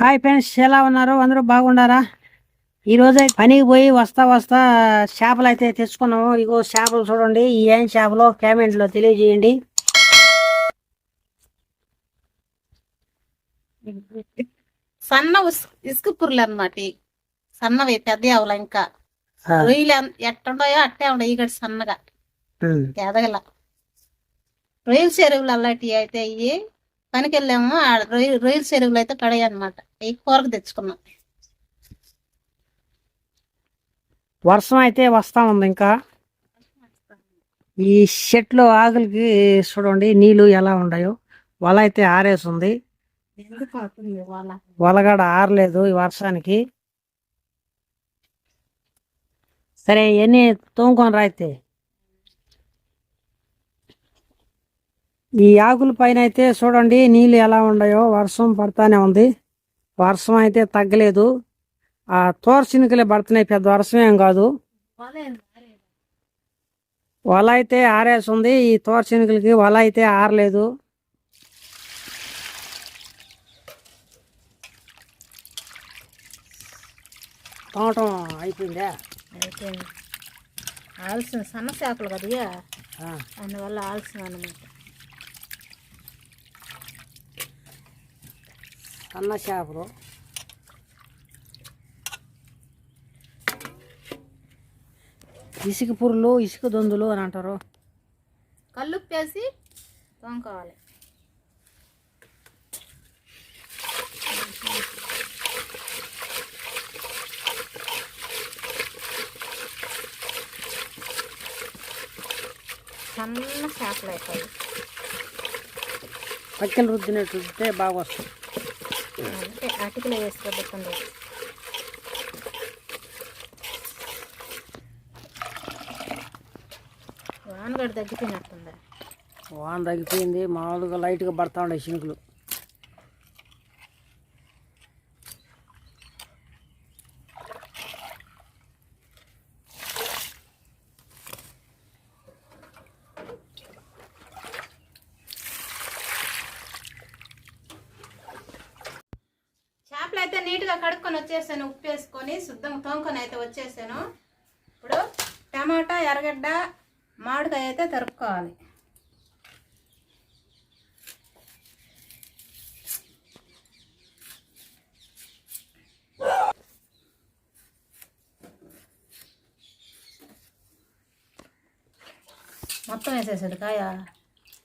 Hi friends ఎలా ఉన్నారు అందరూ బాగున్నారా ఈ రోజు అయితే పనికి పోయి వస్తా వస్తా చేపలు అయితే తెచ్చుకున్నాము. ఇగో చేపలు చూడండి ఈ ఏం చేపలో కామెంట్లో తెలియజేయండి. సన్న ఇసుక పుర్రెలు అనమాట సన్నవి పెద్ద అవల ఇంకా. రొయ్యలు ఎట్టుండయో అట్టే ఉండవు ఇక్కడ సన్నగా. ఎదగల. రొయ్యల చెరువులు అలాంటివి అయితే అయ్యి పనికి వెళ్ళాము ఆ రొయ్య రొయ్యల చెరువులు అయితే కడాయి అనమాట అవి కూరకు తెచ్చుకున్నాం. వర్షం అయితే వస్తా ఉంది ఇంకా. ఈ చెట్లు ఆకులకి చూడండి నీళ్ళు ఎలా ఉన్నాయో వల అయితే ఆరేసి ఉంది ఎందుకు అవుతుంది వాళ్ళ వలగడ ఆరలేదు ఈ వర్షానికి. సరే ఎన్ని తోముకొని రాయితే? ఈ ఆకుల పైన అయితే చూడండి నీళ్ళు ఎలా ఉన్నాయో వర్షం పడతానే ఉంది. వర్షం అయితే తగ్గలేదు. ఆ తోర చినుకలే పడుతున్నాయి పెద్ద వర్షం ఏం కాదు. వల అయితే ఆరేసి ఉంది ఈ తోర చినుకలకి వల అయితే ఆరలేదు. తోమటం అయిపోయిందా? అయిపోయింది. ఆల్సిన సన్న చేపలు కదా. అందువల్ల ఆల్సిన అనమాట సన్న చేపలు. ఇసుక పురులు ఇసుక దొందులు అని అంటారు. కల్లుప్పేసి తోముకోవాలి. సన్న చేపలు అవుతాయి పక్కలు రుద్దినట్టు రుద్దితే బాగా వస్తుంది అంటే అటుకులు వాన్ వానగడు తగ్గిపోయినట్టుందా. వాన తగ్గిపోయింది మామూలుగా లైట్గా పడతా ఉండే చినుకులు చేపలు అయితే నీట్గా కడుక్కొని వచ్చేసాను ఉప్పు వేసుకొని శుద్ధంగా తోముకొని అయితే వచ్చేసాను. ఇప్పుడు టమాటా ఎర్రగడ్డ మామిడికాయ అయితే తరుక్కోవాలి మొత్తం వేసేసాడు కాయ?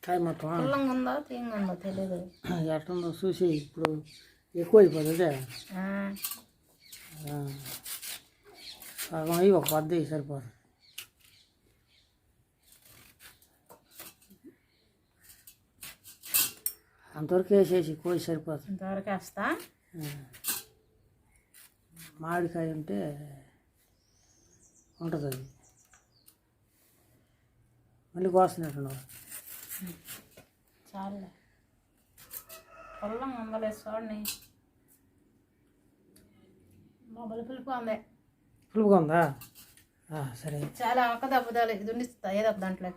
కాయ మొత్తం? ఉందో తీయంగా ఉందో తెలియదు ఎట్టుందో చూసి ఇప్పుడు. ఎక్కువ అయిపోతుంది అదే ఆ, ఆ. సగం అయ్యి ఒక పద్ద సరిపోదు అంతవరకు వేసేసి కోసి సరిపోతుంది ఇంతవరకు వేస్తా మామిడికాయ ఉంటే ఉంటుంది అది మళ్ళీ కోస్తున్నట్టున్నావు చాలే పొల్లం ఉందలేదు ఉంది పులుపుగా ఉందా ఆ, సరే. చాలా ఒక్క దెబ్బదాలు ఇది ఉండిస్తా ఏదో దాంట్లో.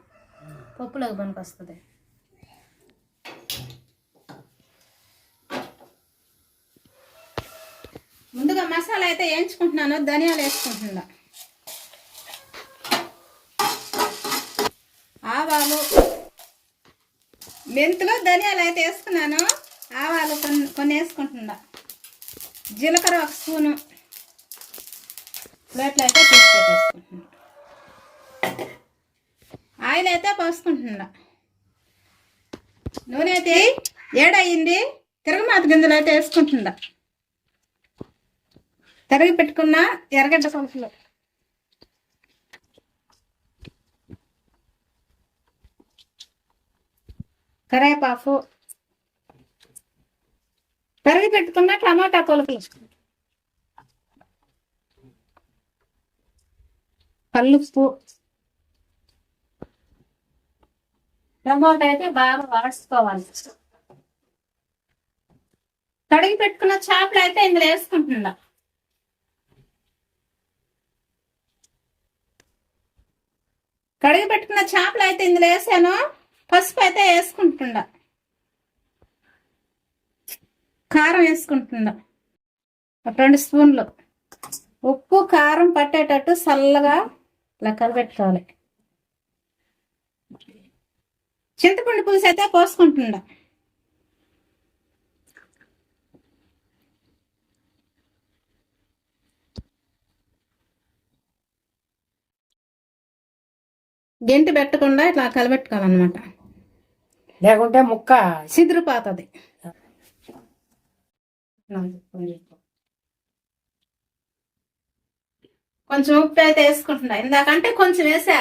పప్పులోకి పనికి వస్తుంది ముందుగా మసాలా అయితే వేయించుకుంటున్నాను ధనియాలు వేసుకుంటున్నా. ఆవాలు మెంతులు ధనియాలు అయితే వేసుకున్నాను. ఆవాలు కొన్ని కొన్ని వేసుకుంటున్నా జీలకర్ర ఒక స్పూను. ప్లేట్లు అయితే తీసి ఆయిల్ అయితే పోసుకుంటున్నా. నూనె అయితే ఏడయింది తిరగమాత గింజలు అయితే వేసుకుంటుందా తరిగి పెట్టుకున్న ఎర్రగడ్డ పలుకులు కరేపాకు. తరిగి పెట్టుకున్న టమాటా కొలుకులు కల్లుప్పు టమాటా అయితే బాగా వాడుకోవాలి. కడిగి పెట్టుకున్న చేపలు అయితే ఇందులో వేసుకుంటున్నా. కడిగి పెట్టుకున్న చేపలు అయితే ఇందులో వేసాను. పసుపు అయితే వేసుకుంటుండ కారం వేసుకుంటుండ ఒక రెండు స్పూన్లు. ఉప్పు కారం పట్టేటట్టు చల్లగా ఇలా కలబెట్టుకోవాలి చింతపండు పులుసు అయితే పోసుకుంటుండ. గెంటి పెట్టకుండా ఇట్లా కలబెట్టుకోవాలన్నమాట. లేకుంటే ముక్క సిదిరిపోతుంది. కొంచెం ఉప్పు అయితే వేసుకుంటున్నా. ఇందాకంటే కొంచెం వేసా.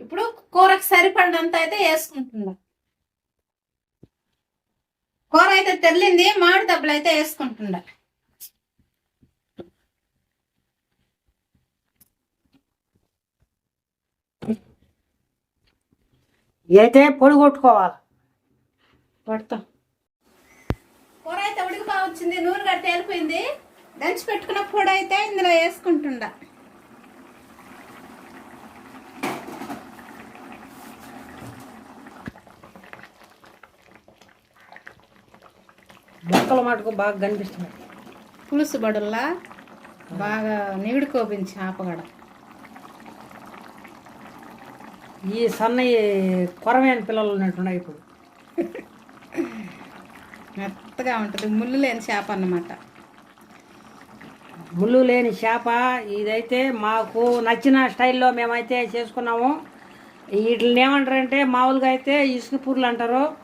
ఇప్పుడు కూరకు సరిపడినంత అయితే వేసుకుంటున్నా. కూర అయితే తెల్లింది మామిడి దెబ్బలు అయితే వేసుకుంటుండా అయితే పొడి కొట్టుకోవాలి. పడతాం. కూర అయితే ఉడికిపో వచ్చింది నూనె గట్టి వెళ్ళిపోయింది దంచి పెట్టుకున్న పొడి అయితే ఇందులో వేసుకుంటుండా మొక్కల మటుకు బాగా కనిపిస్తున్నాయి. పులుసు బడుల్లా బాగా నిగుడు కోపించి ఆపగడ ఈ సన్నయి కొరమైన పిల్లలు ఉన్నట్టున్నాయి ఇప్పుడు. మెత్తగా ఉంటుంది ముళ్ళు లేని చేప అన్నమాట. ముళ్ళు లేని చేప ఇదైతే మాకు నచ్చిన స్టైల్లో మేమైతే చేసుకున్నాము. వీటిని ఏమంటారంటే మామూలుగా అయితే ఇసుక పూర్లు అంటారు.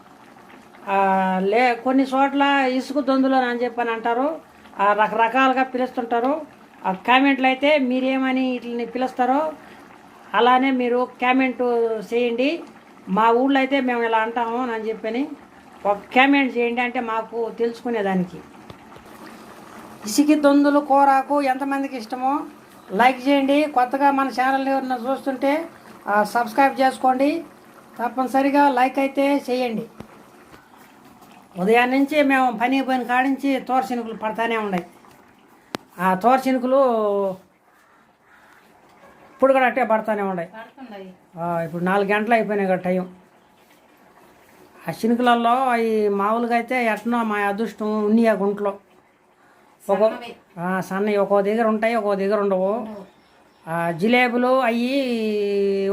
లే కొన్ని చోట్ల ఇసుక దొందులు అని చెప్పని అంటారు. ఆ, రకరకాలుగా పిలుస్తుంటారు. ఆ కామెంట్లు అయితే మీరేమని వీటిని పిలుస్తారో అలానే మీరు కామెంట్ చేయండి. మా ఊళ్ళో అయితే మేము ఇలా అంటాము అని చెప్పని ఒక కామెంట్ చేయండి అంటే మాకు తెలుసుకునేదానికి. ఇసుకి దొందులు కూరకు ఎంతమందికి ఇష్టమో లైక్ చేయండి. కొత్తగా మన ఛానల్ ఎవరన్నా చూస్తుంటే సబ్స్క్రైబ్ చేసుకోండి. తప్పనిసరిగా లైక్ అయితే చేయండి. ఉదయం నుంచి మేము పని పోయిన కాడి నుంచి తోర శనుకులు పడతానే ఉన్నాయి. ఆ తోర శనుకులు ఇప్పుడు కూడా అట్టే పడతానే ఉన్నాయి. ఇప్పుడు నాలుగు గంటలు అయిపోయినాయి కదా టైం. ఆ శనుకులలో అవి మామూలుగా అయితే ఎట్నో మా అదృష్టం ఉన్నాయి ఆ గుంట్లో. ఒక సన్నవి. ఒక్కో దగ్గర ఉంటాయి ఒక్కో దగ్గర ఉండవు. ఆ, జిలేబులు అవి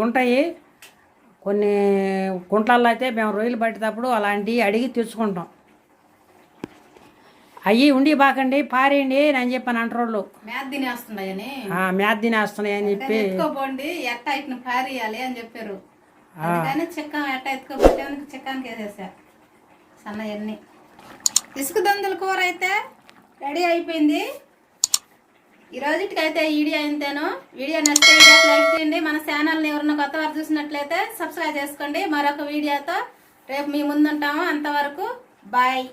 ఉంటాయి. కొన్ని గుంటల్లో అయితే మేము రొయ్యలు పట్టేటప్పుడు అలాంటివి అడిగి తెచ్చుకుంటాం. అవి ఉండి బాకండి పారేయండి అని చెప్పని అంటారు మేత తినేస్తున్నాయని. మేత తినేస్తున్నాయి అని చెప్పి. ఎత్తుకోపోండి ఎట్ట ఇట్ని పారేయాలి అని చెప్పారు. అందుకని చిక్కం ఎట్ట ఎత్తుకోపోతే చిక్కానికి వేసేసా. సన్నయన్ని. ఇసుక దందుల కూర అయితే రెడీ అయిపోయింది. ఈ రోజుటికైతే ఈ వీడియో అయింతేను వీడియో నచ్చితే లైక్ చేయండి. మన ఛానల్ని ఎవరన్నా కొత్త వారు చూసినట్లయితే సబ్స్క్రైబ్ చేసుకోండి. మరొక వీడియోతో రేపు మీ ముందుంటాము. అంతవరకు బాయ్.